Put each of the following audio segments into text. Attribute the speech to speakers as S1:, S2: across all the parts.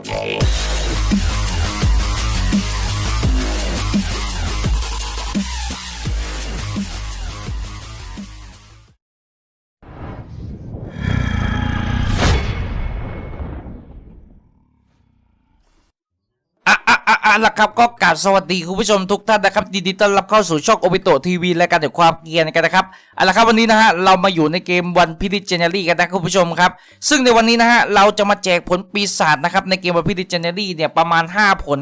S1: Fala. อะอะอะละครับก็กราบสวัสดีคุณผู้ชมทุกท่านนะครับยินดีต้อนรับเข้าสู่ช่องโอปิโตทีวีและการเด็กความเกียนกันนะครับเอาละครับวันนี้นะฮะเรามาอยู่ในเกมวันพิลิเจเนอรี่กันนะคุณผู้ชมครับ ซึ่งในวันนี้นะฮะเราจะมาแจกผลปีศาจนะครับในเกมวันพิลิเจเนอรี่เนี่ยประมาณ 5 ผล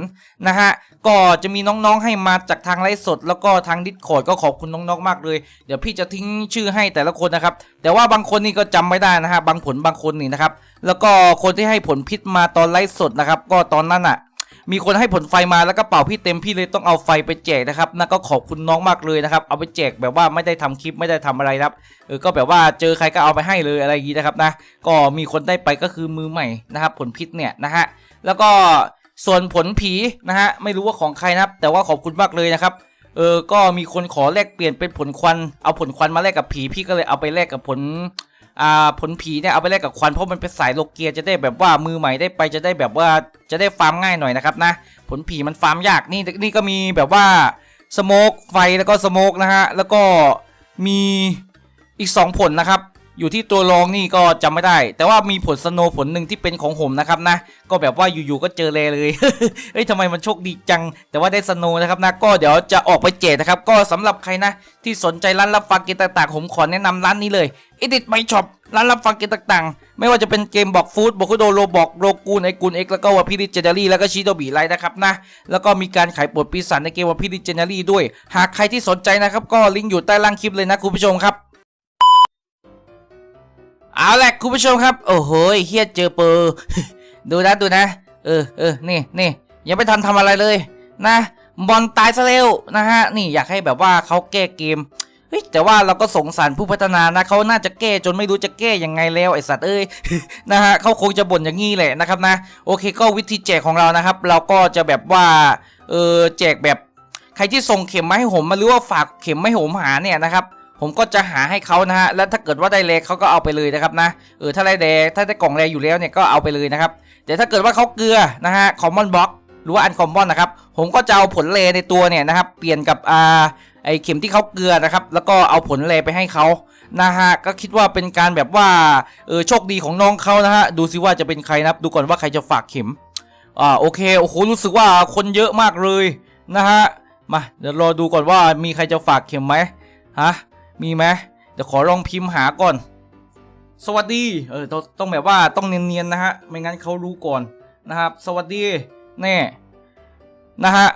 S1: นะฮะก็จะมีน้องๆให้มาจากทางไลฟ์สด แล้วก็ทางดิสคอร์ดก็ขอบคุณน้องๆมากเลย เดี๋ยวพี่จะทิ้งชื่อให้แต่ละคนนะครับแต่ว่าบางคนนี่ก็จำไม่ได้นะฮะบางผลบางคนนี่นะครับแล้วก็คนที่ให้ผลพิษมาตอนไลฟ์สดนะครับก็ตอนนั้นอะ มีคนให้ผลไฟมาแล้วก็เป่าพี่เต็มพี่เลยต้องเอาไฟไปแจกนะครับนั่นก็ขอบคุณน้องมากเลยนะครับ เอาไปแจกแบบว่าไม่ได้ทำคลิปไม่ได้ทำอะไรครับเออก็แบบว่าเจอใครก็เอาไปให้เลยอะไรอย่างนี้นะครับนะก็มีคนได้ไปก็คือมือใหม่นะครับผลพิษเนี่ยนะฮะแล้วก็ส่วนผลผีนะฮะไม่รู้ว่าของใครนะครับ แต่ว่าขอบคุณมากเลยนะครับเออก็มีคนขอแลกเปลี่ยนเป็นผลควันเอาผลควันมาแลกกับผีพี่ก็เลยเอาไปแลกกับผล ผลผีเนี่ยเอาไปแลกกับควันเพราะมันเป็นสายโลเกียจะได้แบบว่ามือใหม่ได้ไปจะได้แบบว่าจะได้ฟาร์มง่ายหน่อยนะครับนะ ผลผีมันฟาร์มยากนี่นี่ก็มีแบบว่าสโมกไฟแล้วก็สโมกนะฮะแล้วก็มีอีก 2 ผลนะครับ อยู่ที่ตัวรองนี่ก็จำไม่ได้ แต่ว่ามีผลสโนผลหนึ่งที่เป็นของผมนะครับนะ ก็แบบว่าอยู่ๆก็เจอเลยเลย เฮ้ยทำไมมันโชคดีจัง แต่ว่าได้สโนนะครับนะ ก็เดี๋ยวจะออกไปแจกนะครับ ก็สำหรับใครนะ ที่สนใจร้านรับฟังเกมต่างๆ ผมขอแนะนำร้านนี้เลย Edit My Shop ร้านรับฟังเกมต่างๆ ไม่ว่าจะเป็นเกมบอกฟูดบอกคุโดโรบอกโรกูนไอกูนเอ็กแล้วก็วาพิริเจเนอรี่แล้วก็ชิโดบีไลนะครับนะ แล้วก็มีการขายปลดปีศาจในเกมวาพิริเจเนอรี่ด้วย หากใครที่สนใจนะครับก็ลิงก์อยู่ใต้ล่างคลิปเลยนะคุณผู้ชมครับ เอาแหละคุณผู้ชมครับ โอ้โหเฮียเจอเปอร์ดูนะดูนะ เออเออนี่นี่ยังไม่ทันทำอะไรเลย นะบอลตายซะเร็วนะฮะนี่อยากให้แบบว่าเขาแก้เกมเฮ้ยแต่ว่าเราก็สงสารผู้พัฒนานะเขาน่าจะแก้จนไม่รู้จะแก้ยังไงแล้วไอสัตว์เอ้ยนะฮะเขาคงจะบ่นอย่างงี้แหละนะครับนะ โอเคก็วิธีแจกของเรานะครับ เราก็จะแบบว่าเออแจกแบบใครที่ส่งเข็มมาให้ผมมาหรือว่าฝากเข็มมาให้ผมหาเนี่ยนะครับ ผมก็จะหาให้เขานะฮะ แล้วถ้าเกิดว่าได้แรเขาก็เอาไปเลยนะครับนะ เออ ถ้าได้แรถ้าได้กล่องแรอยู่แล้วเนี่ยก็เอาไปเลยนะครับ แต่ถ้าเกิดว่าเขาเกลือนะฮะ คอมมอนบล็อกหรือว่าอันคอมมอนนะครับ ผมก็จะเอาผลเลในตัวเนี่ยนะครับ เปลี่ยนกับอ่าไอเข็มที่เขาเกลือนะครับ แล้วก็เอาผลเลไปให้เขานะฮะ ก็คิดว่าเป็นการแบบว่า เออ โชคดีของน้องเขานะฮะ ดูซิว่าจะเป็นใครนะครับ ดูก่อนว่าใครจะฝากเข็ม อ่า โอเค โอ้โห รู้สึกว่าคนเยอะมากเลยนะฮะ มา เดี๋ยวรอดูก่อนว่ามีใครจะฝากเข็มไหมฮะ มีไหมเดี๋ยวขอลองพิมพ์หาก่อน สวัสดี เออต้องต้องแบบว่าต้องเนียนๆนะฮะ ไม่งั้นเขารู้ก่อนนะครับ สวัสดี แน่ นะฮะ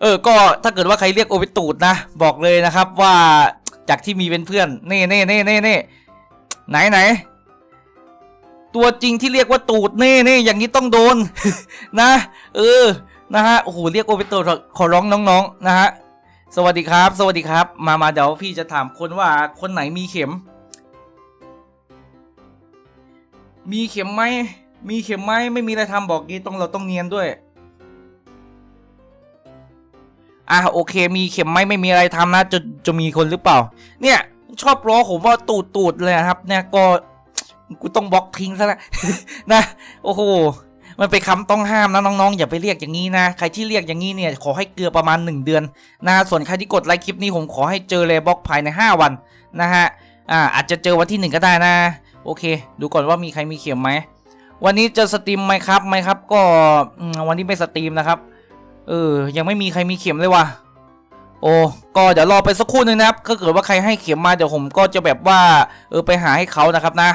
S1: เออ ก็ถ้าเกิดว่าใครเรียกโอเปตูดนะ บอกเลยนะครับว่าจากที่มีเป็นเพื่อน เน่เน่เน่เน่เน่ไหนไหนตัวจริงที่เรียกว่าตูดเน่เน่อย่างนี้ต้องโดน นะ เออ นะฮะ โอ้โห เรียกโอเปตูดขอร้องน้องๆนะฮะ สวัสดีครับ สวัสดีครับ มามาเดี๋ยวพี่จะถามคนว่าคนไหนมีเข็ม มีเข็มไหมมีเข็มไหมไม่มีอะไรทำบอกกี้ต้องเราต้องเนียนด้วย อะโอเค มีเข็มไหมไม่มีอะไรทำนะจะจะมีคนหรือเปล่า เนี่ย ชอบล้อผมว่าตูดตูดเลยครับ เนี่ยก็กูต้องบล็อกทิ้งซะแล้วนะ โอ้โห มันเป็นคำต้องห้ามนะน้องๆอย่าไปเรียกอย่างนี้นะใครที่เรียกอย่างนี้เนี่ยขอให้เกลือประมาณ 1 เดือนนะส่วนใครที่กดไลค์คลิปนี้ผมขอให้เจอเลบล็อกภายใน 5 วันนะฮะอ่าอาจจะเจอวันที่ 1 ก็ได้นะ โอเค ดูก่อนว่ามีใครมีเข็มไหมวันนี้จะสตรีมไหมครับไหมครับ ก็วันนี้ไม่สตรีมนะครับเออยังไม่มีใครมีเข็มเลยว่ะโอ้ก็เดี๋ยวรอไปสักครู่นึงนะครับถ้าเกิดว่าใครให้เข็มมาเดี๋ยวผมก็จะแบบว่าเออไปหาให้เขานะครับนะ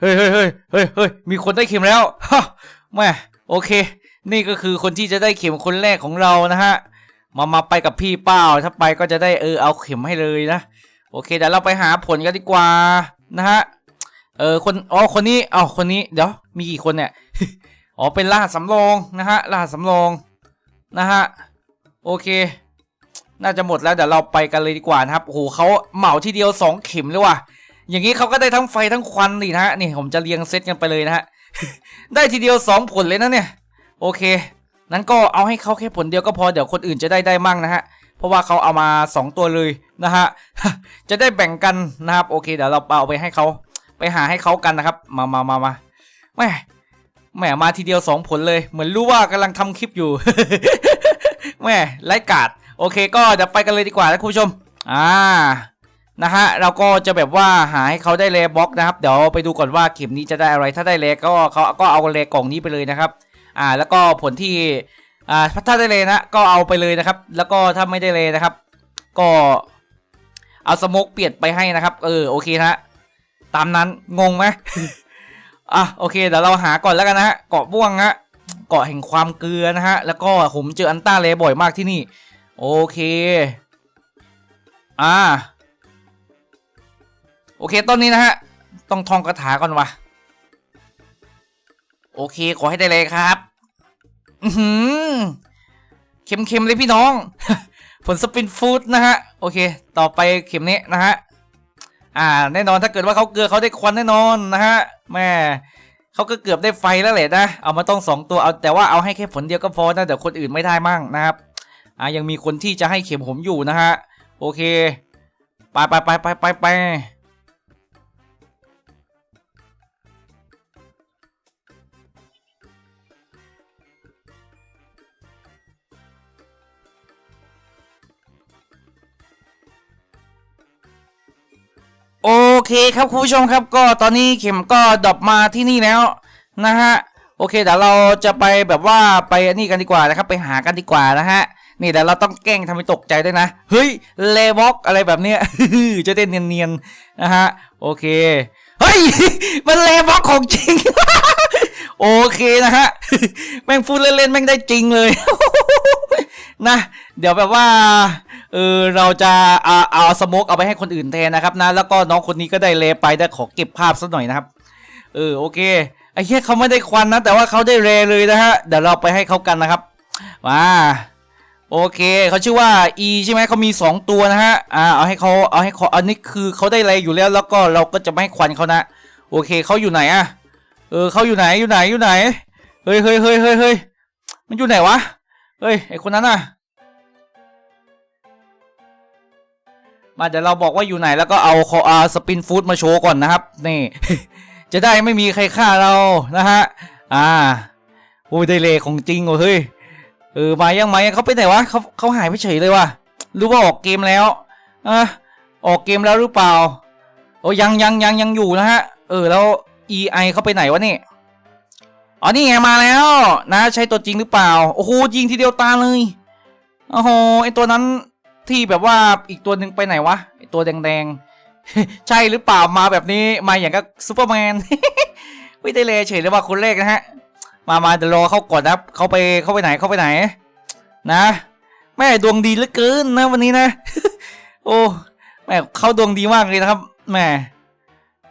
S1: เฮ้ยเฮ้ยเฮ้ยเฮ้ยเฮ้ยมีคนได้เข็มแล้วฮะแม่โอเค นี่ก็คือคนที่จะได้เข็มคนแรกของเรานะฮะ มามาไปกับพี่เป้าถ้าไปก็จะได้เออเอาเข็มให้เลยนะ โอเคเดี๋ยวเราไปหาผลกันดีกว่านะฮะ เออคน อ๋อ คนนี้อ๋อคนนี้ เดี๋ยว มีกี่คนเนี่ย อ๋อ เป็นรหัสสำรองนะฮะ รหัสสำรองนะฮะ โอเค น่าจะหมดแล้วเดี๋ยวเราไปกันเลยดีกว่านะครับ โอ้โหเขาเหมาทีเดียวสองเข็มเลยว่ะ อย่างนี้เขาก็ได้ทั้งไฟทั้งควันนี่นะฮะนี่ผมจะเรียงเซตกันไปเลยนะฮะ ได้ทีเดียวสองผลเลยนะเนี่ย โอเค นั้นก็เอาให้เขาแค่ผลเดียวก็พอเดี๋ยวคนอื่นจะได้ได้มั่งนะฮะ เพราะว่าเขาเอามาสองตัวเลยนะฮะ จะได้แบ่งกันนะครับโอเค เดี๋ยวเราเอาไปให้เขาไปหาให้เขากันนะครับ มามามามาแหม่แหม่มาทีเดียวสองผลเลย เหมือนรู้ว่ากำลังทำคลิปอยู่แหม่ไร้กาดโอเค ก็เดี๋ยวไปกันเลยดีกว่านะคุณผู้ชม อ่า นะฮะเราก็จะแบบว่าหาให้เขาได้เลบล็อกนะครับเดี๋ยวไปดูก่อนว่าเข็มนี้จะได้อะไรถ้าได้เลก็เขาก็เอาเลกล่องนี้ไปเลยนะครับ อ่าแล้วก็ผลที่อ่าถ้าได้เลนะก็เอาไปเลยนะครับ แล้วก็ถ้าไม่ได้เลนะครับ ก็เอาสโมกเปลี่ยนไปให้นะครับ เออโอเคนะฮะตามนั้นงงไหมอะโอเคเดี๋ยวเราหาก่อนแล้วกันนะฮะเกาะบ้วงฮะเกาะแห่งความเกลือนะฮะแล้วก็ผมเจออันต้าเลบ่อยมากที่นี่ โอเค อ่า โอเคต้นนี้นะฮะ ต้องท่องคาถาก่อนวะโอเค ขอให้ได้เลยครับ อือหือเค็มๆเลยพี่น้อง ผลสปินฟูดนะฮะ โอเค ต่อไปเข็มนี้นะฮะ อ่า แน่นอนถ้าเกิดว่าเขาเกลือเขาได้ควันแน่นอนนะฮะ แม่เขาก็เกือบได้ไฟแล้วแหละนะ เอามาต้องสองตัว เอาแต่ว่าเอาให้แค่ผลเดียวก็พอนะเดี๋ยวคนอื่นไม่ได้มั่งนะครับ อ่า ยังมีคนที่จะให้เข็มผมอยู่นะฮะ โอเค ไปไปไปไปไปไป เคครับคุณผู้ชมครับก็ตอนนี้เข็มก็ดรอปมาที่นี่แล้วนะฮะโอเคเดี๋ยวเราจะไปแบบว่าไปนี่กันดีกว่านะครับไปหากันดีกว่านะฮะนี่เดี๋ยวเราต้องแกล้งทำให้ตกใจด้วยนะเฮ้ยเลวอกอะไรแบบเนี้ยจะได้นเนียนๆนะฮะโอเคเฮ้ยมันเลวอกของจริง โอเคนะฮะแม่งพูดเล่นๆแม่งได้จริงเลยนะ เดี๋ยวแบบว่า เออเราจะเอาเอาสโมกเอาไปให้คนอื่นแทนนะครับนะแล้วก็น้องคนนี้ก็ได้เลไปได้ขอเก็บภาพสักหน่อยนะครับ เออโอเคไอ้เหี้ยเขาไม่ได้ควันนะ แต่ว่าเขาได้เรเลยนะฮะเดี๋ยวเราไปให้เขากันนะครับมาโอเคเขาชื่อว่า E ใช่ไหมเขามี 2 ตัวนะฮะอ่าเอาให้เขาเอาให้เขาอันนี้คือเขาได้อะไรอยู่แล้ว แล้วก็เราก็จะไม่ให้ควันเขานะ โอเคเขาอยู่ไหนอะเออเขาอยู่ไหนอยู่ไหนอยู่ไหนเฮ้ยเฮ้ยเฮ้ยเฮ้ยเฮ้ยมันอยู่ไหนวะเฮ้ยไอคนนั้นน่ะ มาเดี๋ยวเราบอกว่าอยู่ไหนแล้วก็เอาคออาสปินฟูดมาโชว์ก่อนนะครับ นี่ จะได้ไม่มีใครฆ่าเรานะฮะ อ่าโอ้ยได้เลของจริงว่ะเฮ้ยเออมายังมายังเขาไปไหนวะเขาเขาหายไปเฉยเลยว่ะรู้ว่าออกเกมแล้วอะออกเกมแล้วหรือเปล่าโอ้ยังยังยังยังอยู่นะฮะ เออแล้ว EI เขาไปไหนวะนี่อ๋อนี่ไงมาแล้วนะ ใช่ตัวจริงหรือเปล่า โอ้โหยิงทีเดียวตาเลยโอ้โหไอตัวนั้น ที่แบบว่าอีกตัวหนึ่งไปไหนวะตัวแดงๆ ใช่หรือเปล่ามาแบบนี้มาอย่างกับซูเปอร์แมนไม่ได้เลยเฉยเลยว่าคนแรกนะฮะ มามาเดี๋ยวรอเขาก่อนนะเขาไปเขาไปไหนเขาไปไหน นะแม่ดวงดีเหลือเกินนะวันนี้นะ โอ้แม่เขาดวงดีมากเลยนะครับแม่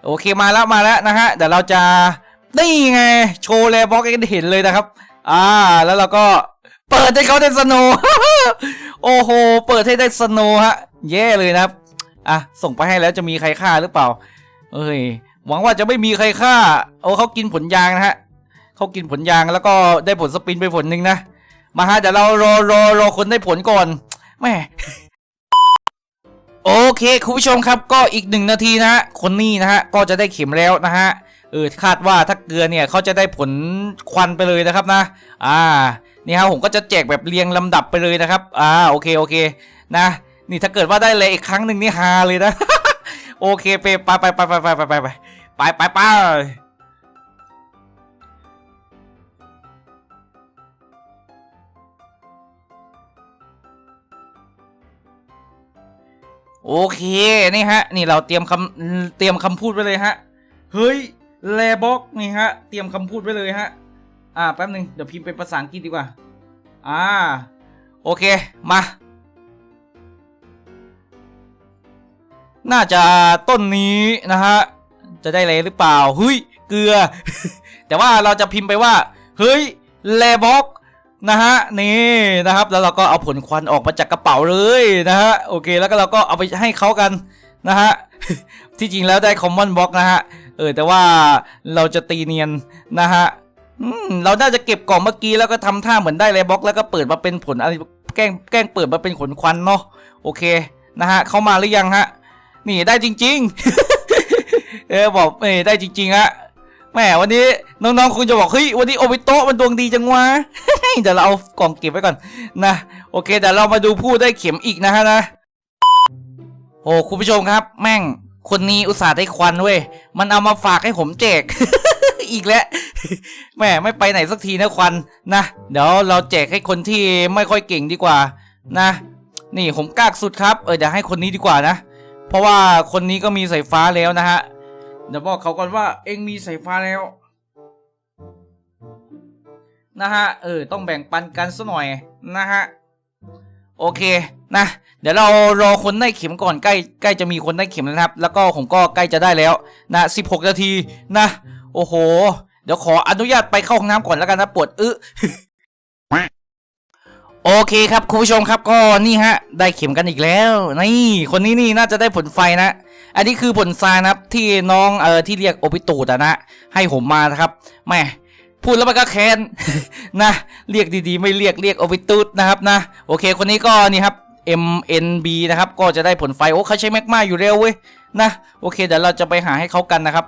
S1: โอเคมาแล้วมาแล้วนะฮะเดี๋ยวเราจะนี่ไงโชว์แลบล็อกให้เห็นเลยนะครับ อ่าแล้วเราก็ เปิดให้เขาได้สโนว์โอ้โห เปิดให้ได้สโนว์ฮะ แย่เลยนะครับ อะ ส่งไปให้แล้วจะมีใครฆ่าหรือเปล่า เอ้ย หวังว่าจะไม่มีใครฆ่า โอ้เขากินผลยางนะฮะเขากินผลยางแล้วก็ได้ผลสปินไปผลหนึ่งนะ มาฮะเดี๋ยวเรารอรอรอคนได้ผลก่อนแม่โอเคคุณผู้ชมครับก็อีกหนึ่งนาทีนะฮะคนนี้นะฮะก็จะได้เข็มแล้วนะฮะเออคาดว่าถ้าเกลือเนี่ยเขาจะได้ผลควันไปเลยนะครับนะ อ่า นี่ครับผมก็จะแจกแบบเรียงลำดับไปเลยนะครับ อ่าโอเคโอเคนะ นี่ถ้าเกิดว่าได้เลยอีกครั้งหนึ่งนี่ฮาเลยนะ โอเคไปไปไปไปไปไปไปไปไปไปไปไปโอเค นี่ฮะ นี่เราเตรียมคำเตรียมคำพูดไว้เลยฮะ เฮ้ย แลบ็อกนี่ฮะ เตรียมคำพูดไว้เลยฮะ อ่าแป๊บหนึ่งเดี๋ยวพิมพ์เป็นภาษาอังกฤษดีกว่า อ่า โอเค มา น่าจะต้นนี้นะฮะ จะได้เลยหรือเปล่า เฮ้ย เกลือ แต่ว่าเราจะพิมพ์ไปว่า เฮ้ยแลบ็อกนะฮะ นี่นะครับ แล้วเราก็เอาผลควันออกมาจากกระเป๋าเลยนะฮะ โอเค แล้วก็เราก็เอาไปให้เขากันนะฮะ ที่จริงแล้วได้คอมมอนบ็อกนะฮะ เออ แต่ว่าเราจะตีเนียนนะฮะ อืมเราน่าจะเก็บกล่องเมื่อกี้แล้วก็ทำท่าเหมือนได้เลยบล็อกแล้วก็เปิดมาเป็นผลอะไรแกล้งแกล้งเปิดมาเป็นขนควันเนาะโอเคนะฮะเข้ามาหรือยังฮะ นี่ได้จริง ๆ เออบอกเออได้จริงๆฮะแหมวันนี้น้องๆคงจะบอกเฮ้ยวันนี้โอบิโตะมันดวงดีจังวะเดี๋ยวเราเอากล่องเก็บไว้ก่อนนะโอเคเดี๋ยวเรามาดูผู้ได้เข็มอีกนะฮะนะโอ้คุณผู้ชมครับ แม่งคนนี้อุตส่าห์ได้ควันเว้ยมันเอามาฝากให้ผมแจก อีกแล้วแหม่ไม่ไปไหนสักทีนะควันนะ เดี๋ยวเราแจกให้คนที่ไม่ค่อยเก่งดีกว่านะ นี่ผมกากสุดครับเออเดี๋ยวให้คนนี้ดีกว่านะ เพราะว่าคนนี้ก็มีสายฟ้าแล้วนะฮะเดี๋ยวบอกเขาก่อนว่าเองมีสายฟ้าแล้ว นะฮะเออต้องแบ่งปันกันสัหน่อยนะฮะโอเคนะ เดี๋ยวเรารอคนได้เข็มก่อนใกล้ใกล้จะมีคนได้เข็มแล้วนะครับ แล้วก็ผมก็ใกล้จะได้แล้วนะ 16 นาทีนะ โอ้โห เดี๋ยวขออนุญาตไปเข้าห้องน้ำก่อนแล้วกันนะปวดอึโอเคครับคุณผู้ชมครับก็นี่ฮะ ได้เข็มกันอีกแล้ว นี่คนนี้นี่น่าจะได้ผลไฟนะ อันนี้คือผลทรายนะครับที่น้องเอ่อที่เรียกโอปิตูดอะนะ ให้ผมมานะครับแม่พูดแล้วมันก็แค้นนะ เรียกดีๆ ไม่เรียกเรียกโอปิตูดนะครับนะ โอเคคนนี้ก็นี่ครับ MNB นะครับ ก็จะได้ผลไฟ โอ้เขาใช้แมกมาอยู่เร็วเว้ยนะ โอเคเดี๋ยวเราจะไปหาให้เขากันนะครับ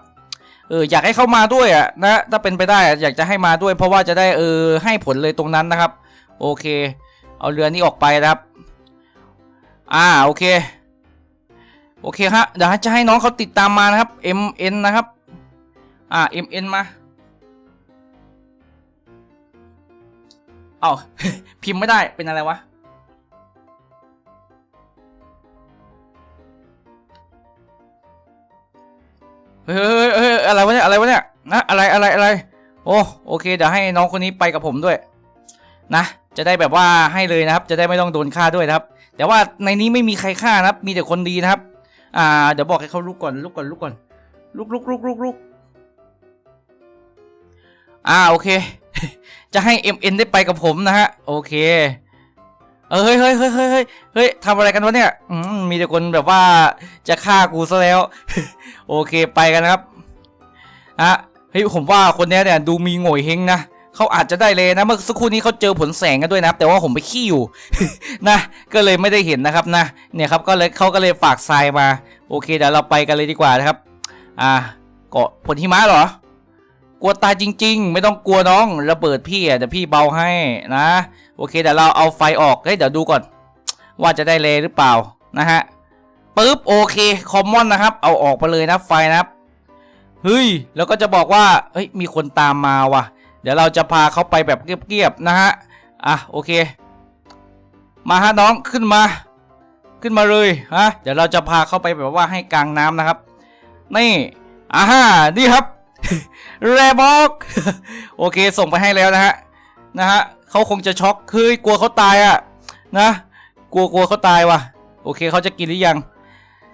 S1: เอออยากให้เข้ามาด้วยอะนะถ้าเป็นไปได้อะอยากจะให้มาด้วย เพราะว่าจะได้เออให้ผลเลยตรงนั้นนะครับ โอเค เอาเรือนี้ออกไปนะครับ อ่าโอเค โอเคฮะเดี๋ยวจะให้น้องเขาติดตามมานะครับ MN นะครับ อ่า MN มาเอาพิมพ์ไม่ได้เป็นอะไรวะ เฮ้ยเฮ้ยเฮ้ยอะไรวะเนี่ยอะไรวะเนี่ยนะอะไรอะไรอะไรโอ้โอเคเดี๋ยวให้น้องคนนี้ไปกับผมด้วย นะ จะได้แบบว่าให้เลยนะครับ จะได้ไม่ต้องโดนฆ่าด้วยนะครับ แต่ว่าในนี้ไม่มีใครฆ่านะครับ มีแต่คนดีนะครับ อ่า เดี๋ยวบอกให้เขาลุกก่อนลุกก่อนลุกก่อนลุกลุกลุกลุกลุกอ่าโอเค จะให้ MN ได้ไปกับผมนะฮะโอเค เออเฮ้ยเฮ้ยเฮ้ยเฮ้ยเฮ้ยเฮ้ยทำอะไรกันวะเนี่ยอืมมีแต่คนแบบว่าจะฆ่ากูซะแล้ว โอเคไปกันนะครับอะเฮ้ยผมว่าคนนี้เนี่ยดูมีโง่เฮงนะเขาอาจจะได้เลยนะเมื่อสักครู่นี้เขาเจอผลแสงกันด้วยนะแต่ว่าผมไปขี้อยู่นะก็เลยไม่ได้เห็นนะครับนะเนี่ยครับก็เลยเขาก็เลยฝากทรายมา โอเคเดี๋ยวเราไปกันเลยดีกว่านะครับ อ่าเกาะผลหิมะเหรอ กลัวตายจริง ๆ ไม่ต้องกลัวน้องระเบิดพี่อะเดี๋ยวพี่เบาให้นะ โอเคเดี๋ยวเราเอาไฟออกเฮ้ยเดี๋ยวดูก่อน ว่าจะได้เลยหรือเปล่านะฮะปึ๊บโอเคคอมมอนนะครับ เอาออกไปเลยนะไฟนะครับเฮ้ยแล้วก็จะบอกว่าเฮ้ยมีคนตามมาว่ะ เดี๋ยวเราจะพาเขาไปแบบเงียบๆนะฮะอะโอเค มาฮะน้องขึ้นมา ขึ้นมาเลยฮะเดี๋ยวเราจะพาเขาไปแบบว่าให้กลางน้ำนะครับ นี่อ่าฮะนี่ครับ แรบอก โอเคส่งไปให้แล้วนะฮะ นะฮะเขาคงจะช็อกคือกลัวเขาตายอะ่ะ นะ กลัวกลัวเขาตายว่ะ โอเคเขาจะกินหรือยัง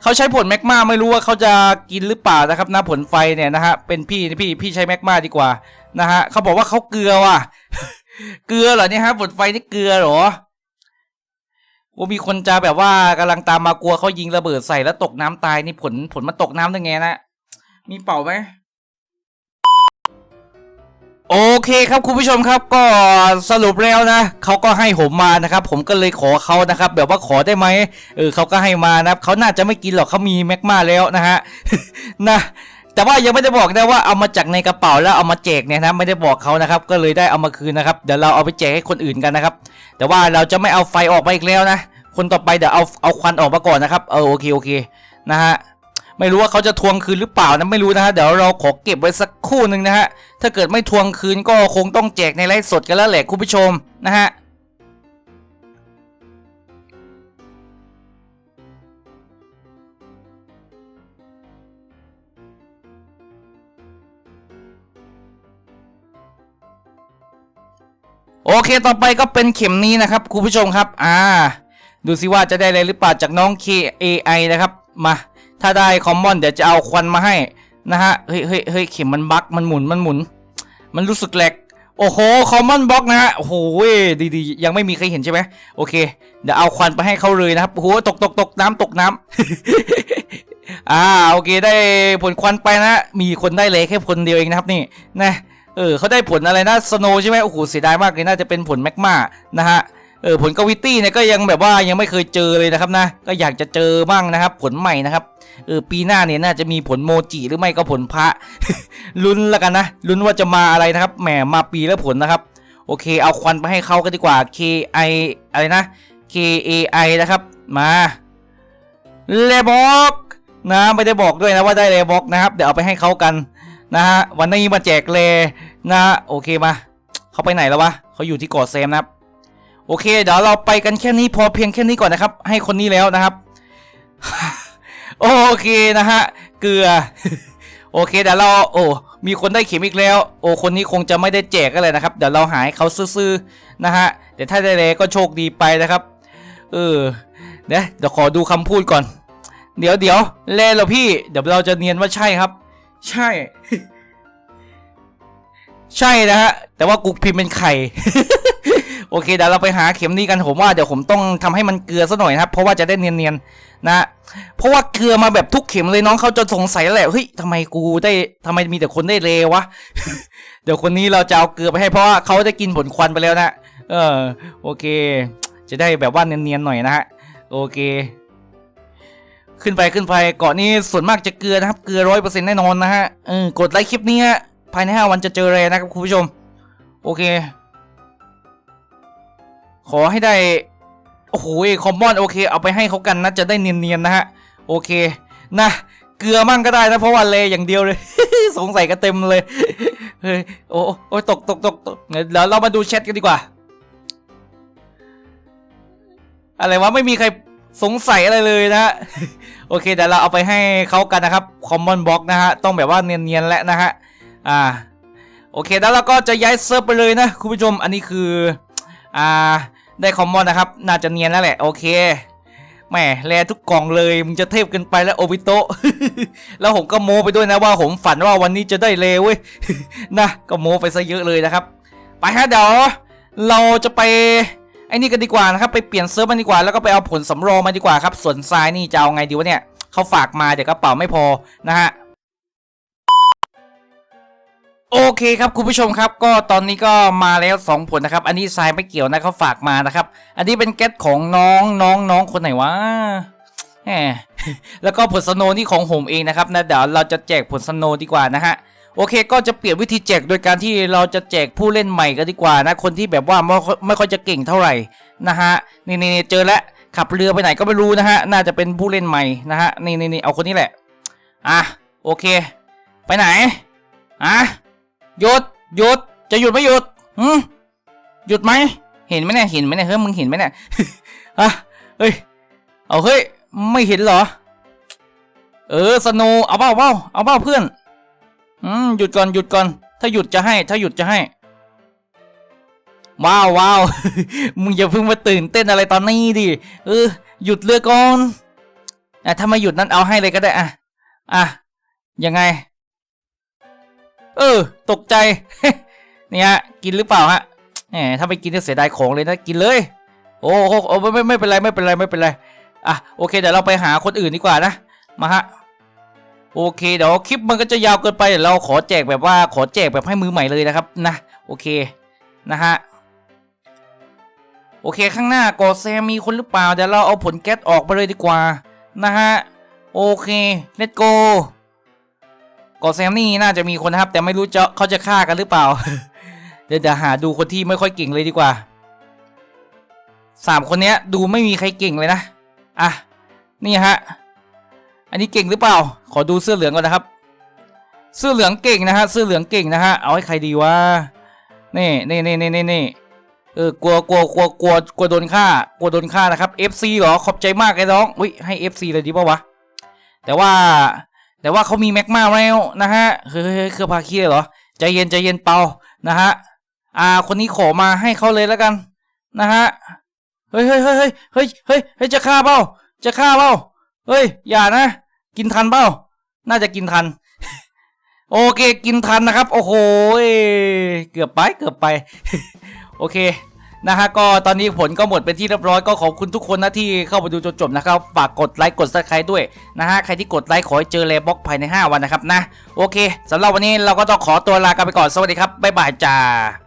S1: เขาใช้ผลแมกมาไม่รู้ว่าเขาจะกินหรือเปล่านะครับนะผลไฟเนี่ยนะฮะเป็นพี่พี่พี่ใช้แมกมาดีกว่านะฮะเขาบอกว่าเขาเกลือว่ะ เกลือเหรอเนี่ยฮะผลไฟนี่เกลือเหรอว่ามีคนจะแบบว่ากำลังตามมากลัวเขายิงระเบิดใส่แล้วตกน้ำตายนี่ผลผลมันตกน้ำได้ไงนะมีเป่าไหม โอเคครับคุณผู้ชมครับก็สรุปแล้วนะเขาก็ให้ผมมานะครับผมก็เลยขอเขานะครับแบบว่าขอได้ไหมเออเขาก็ให้มานะครับเขาน่าจะไม่กินหรอกเขามีแมกมาแล้วนะฮะนะแต่ว่ายังไม่ได้บอกนะว่าเอามาจากในกระเป๋าแล้วเอามาแจกเนี่ยนะไม่ได้บอกเขานะครับก็เลยได้เอามาคืนนะครับเดี๋ยวเราเอาไปแจกให้คนอื่นกันนะครับ แต่ว่าเราจะไม่เอาไฟออกมาอีกแล้วนะคนต่อไปเดี๋ยวเอาเอาควันออกมาก่อนนะครับเออโอเคโอเคนะฮะ ไม่รู้ว่าเขาจะทวงคืนหรือเปล่านะไม่รู้นะฮะเดี๋ยวเราขอเก็บไว้สักคู่หนึ่งนะฮะถ้าเกิดไม่ทวงคืนก็คงต้องแจกในไลฟ์สดกันแล้วแหละคุณผู้ชมนะฮะโอเคต่อไปก็เป็นเข็มนี้นะครับคุณผู้ชมครับ อ่า ดูสิว่าจะได้อะไรหรือเปล่าจากน้อง KAI นะครับ มา ถ้าได้คอมมอนเดี๋ยวจะเอาควันมาให้นะฮะ เฮ้ยเฮ้ยเฮ้ยเข็มมันบักมันหมุนมันหมุน มันรู้สึกแหลก โอ้โห คอมมอนบล็อกนะฮะ โอ้โหดีๆยังไม่มีใครเห็นใช่ไหมโอเค เดี๋ยวเอาควันไปให้เขาเลยนะครับ โอ้โห ตกตกตกน้ำตกน้ำอ่า โอเค ได้ผลควันไปนะ มีคนได้เลยแค่คนเดียวเองนะครับนี่ นะ เออเขาได้ผลอะไรนะ สโนใช่ไหมโอ้โห เสียดายมากเลย น่าจะเป็นผลแมกมานะฮะ เออผลกวิตี้เนี่ยก็ยังแบบว่ายังไม่เคยเจอเลยนะครับนะ ก็อยากจะเจอบ้างนะครับ ผลใหม่นะครับเออปีหน้าเนี่ยน่าจะมีผลโมจิหรือไม่ก็ผลพระลุ้นแล้วกันนะลุ้นว่าจะมาอะไรนะครับแหมมาปีแล้วผลนะครับ โอเค เอาควันไปให้เขากันดีกว่า K I อะไรนะ K A I นะครับ มาเลบอกนะไม่ได้บอกด้วยนะว่าได้เลบอกนะครับ เดี๋ยวเอาไปให้เขากันนะฮะวันนี้มาแจกเลนะฮะโอเคมาเขาไปไหนแล้ววะเขาอยู่ที่เกาะแซมนะครับ โอเค เดี๋ยวเราไปกันแค่นี้พอเพียงแค่นี้ก่อนนะครับ ให้คนนี้แล้วนะครับ โอเคนะฮะ เกลือ โอเคเดี๋ยวเรา โอ้มีคนได้เข็มอีกแล้ว โอ้คนนี้คงจะไม่ได้แจกกันเลยนะครับ เดี๋ยวเราหาให้เขาซื้อๆนะฮะเดี๋ยวถ้าได้เลยก็โชคดีไปนะครับ เออเดี๋ยวเดี๋ยวขอดูคำพูดก่อน เดี๋ยวเดี๋ยวเล่เหรอพี่ เดี๋ยวเราจะเนียนว่าใช่ครับ ใช่ ใช่นะฮะแต่ว่ากูพิมพ์เป็นไข่ โอเคเดี๋ยวเราไปหาเข็มนี้กันผมว่าเดี๋ยวผมต้องทำให้มันเกลือซะหน่อยนะครับ เพราะว่าจะได้เนียนๆนะเพราะว่าเกลือมาแบบทุกเข็มเลยน้องเขาจะสงสัยแหละเฮ้ยทำไมกูได้ทำไมมีแต่คนได้เลววะเดี๋ยวคนนี้เราจะเอาเกลือไปให้เพราะว่าเขาได้กินผลควันไปแล้วนะเออโอเค จะได้แบบว่าเนียนๆหน่อยนะฮะโอเค ขึ้นไปขึ้นไปเกาะนี้ส่วนมากจะเกลือนะครับเกลือร้อยเปอร์เซ็นต์แน่นอนนะฮะเออกดไลค์คลิปนี้ฮะภายในห้าวันจะเจอเลยนะครับคุณผู้ชม โอเค ขอให้ได้ โอ้โหคอมมอนโอเค เอาไปให้เขากันนะจะได้เนียนๆนะฮะ โอเค นะเกลือมั่งก็ได้นะเพราะว่าเลอย่างเดียวเลย สงสัยกันเต็มเลยเฮ้ยโอ้โอ้ยตกตกตกตกเดี๋ยวเรามาดูแชทกันดีกว่า อะไรวะไม่มีใครสงสัยอะไรเลยนะฮะโอเคเดี๋ยวเราเอาไปให้เขากันนะครับคอมมอนบล็อกนะฮะต้องแบบว่าเนียนๆแล้วนะฮะอ่าโอเคแล้วเราก็จะย้ายเซิร์ฟไปเลยนะคุณผู้ชมอันนี้คืออ่า ได้คอมมอนนะครับ น่าจะเนียนแล้วแหละ โอเคแหมแลทุกกล่องเลยมึงจะเทพเกินไปแล้วโอบิโตะแล้วผมก็โม้ไปด้วยนะว่าผมฝันว่าวันนี้จะได้เลเว้ยนะก็โม้ไปซะเยอะเลยนะครับ ไปฮะเดี๋ยวเราจะไปไอ้นี่กันดีกว่านะครับไปเปลี่ยนเซิร์ฟมันดีกว่าแล้วก็ไปเอาผลสำรองมาดีกว่าครับส่วนทรายนี่จะเอาไงดีวะเนี่ยเขาฝากมาเดี๋ยวกระเป๋าไม่พอนะฮะ โอเคครับคุณผู้ชมครับก็ตอนนี้ก็มาแล้ว 2 ผลนะครับ อันนี้ทรายไม่เกี่ยวนะเขาฝากมานะครับ อันนี้เป็นแก๊สของน้องน้องน้องคนไหนวะแหมแล้วก็ผลสโนนี่ของผมเองนะครับนะเดี๋ยวเราจะแจกผลสโนดีกว่านะฮะโอเคก็จะเปลี่ยนวิธีแจกโดยการที่เราจะแจกผู้เล่นใหม่กันดีกว่านะคนที่แบบว่าไม่ไม่ค่อยจะเก่งเท่าไหร่นะฮะนี่นี่เจอแล้วขับเรือไปไหนก็ไม่รู้นะฮะน่าจะเป็นผู้เล่นใหม่นะฮะนี่นี่เอาคนนี้แหละอะโอเค ไปไหนอะ หยุดหยุดจะหยุดไม่หยุดหืมหยุดไหมเห็นไหมเนี่ยเห็นไหมเนี่ยเฮ้ยมึงเห็นไหมเนี่ยอะเฮ้ยเอาเฮ้ยไม่เห็นเหรอ เออสโนว์เอาเปล่าเอาเปล่าเอาเปล่าเพื่อนอืมหยุดก่อนหยุดก่อน ถ้าหยุดจะให้ ถ้าหยุดจะให้ ว้าวว้าวมึงอย่าเพิ่งมาตื่นเต้นอะไรตอนนี้ดิเออหยุดเรือก่อนอะถ้าไม่หยุดนั้นเอาให้เลยก็ได้อะอะยังไง เออ ตกใจ เนี่ยกินหรือเปล่าฮะแหมถ้าไม่กินจะเสียดายของเลยนะกินเลย โอ้โหโอ้ไม่ไม่ไม่เป็นไรไม่เป็นไรไม่เป็นไรอะโอเคเดี๋ยวเราไปหาคนอื่นดีกว่านะมาฮะโอเคเดี๋ยวคลิปมันก็จะยาวเกินไปเดี๋ยวเราขอแจกแบบว่าขอแจกแบบให้มือใหม่เลยนะครับนะโอเคนะฮะโอเคข้างหน้ากอแซมมีคนหรือเปล่าเดี๋ยวเราเอาผลแก๊สออกไปเลยดีกว่านะฮะโอเค let's go ก กอแซมนี่น่าจะมีคนนะครับ แต่ไม่รู้จะเขาจะฆ่ากันหรือเปล่าเดี๋ยวเดี๋ยวหาดูคนที่ไม่ค่อยเก่งเลยดีกว่าสามคนเนี้ย ดูไม่มีใครเก่งเลยนะอะนี่ฮะอันนี้เก่งหรือเปล่า ขอดูเสื้อเหลืองก่อนนะครับเสื้อเหลืองเก่งนะฮะเสื้อเหลืองเก่งนะฮะเอาให้ใครดีวะนี่นี่นี่นี่นี่นี่เออกลัวกลัวกลัวกลัวกลัวโดนฆ่ากลัวโดนฆ่านะครับ FC เหรอขอบใจมากไอ้น้องอุ้ยให้ FC เลยดีป่าวะแต่ว่า แต่ว่าเขามีแม็กมาแล้วนะฮะเฮ้ยเฮ้ยเครือพาคีเลยเหรอใจเย็นใจเย็นเปานะฮะอ่าคนนี้ขอมาให้เขาเลยแล้วกันนะฮะเฮ้ยเฮ้ยเฮ้ยเฮ้ยเฮ้ยเฮ้ยจะฆ่าเปล่าจะฆ่าเปล่าเฮ้ยอย่านะ กินทันเปล่าน่าจะกินทัน โอเคกินทันนะครับ โอ้โหเกือบไปเกือบไป โอเค นะฮะก็ตอนนี้ผลก็หมดเป็นที่เรียบร้อยก็ขอบคุณทุกคนนะที่เข้ามาดูจนจบนะครับฝากกดไลค์กดซับสไครต์ด้วยนะฮะใครที่กดไลค์ขอให้เจอเลบ็อกภายใน 5 วันนะครับนะโอเคสำหรับวันนี้เราก็ต้องขอตัวลากันไปก่อนสวัสดีครับบ๊ายบายจ้า